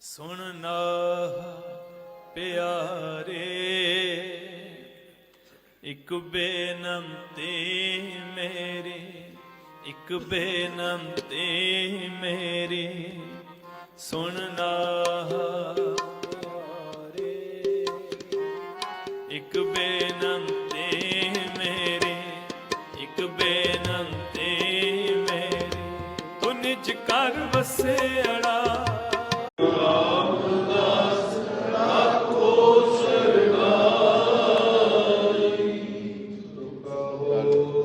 ਸੁਣ ਨਾ ਪਿਆਰੇ, ਇੱਕ ਬੇਨੰਤੀ ਮੇਰੀ, ਇੱਕ ਬੇਨੰਤੀ ਮੇਰੀ ਸੁਣਨਾ ਇੱਕ ਬੇਨੰਤੀ ਮੇਰੀ, ਇੱਕ ਬੇਨੰਤੀ ਮੇਰੀ। ਤੂੰ ਨਿਜ ਘਰ ਵਸੇੜਾ Lord.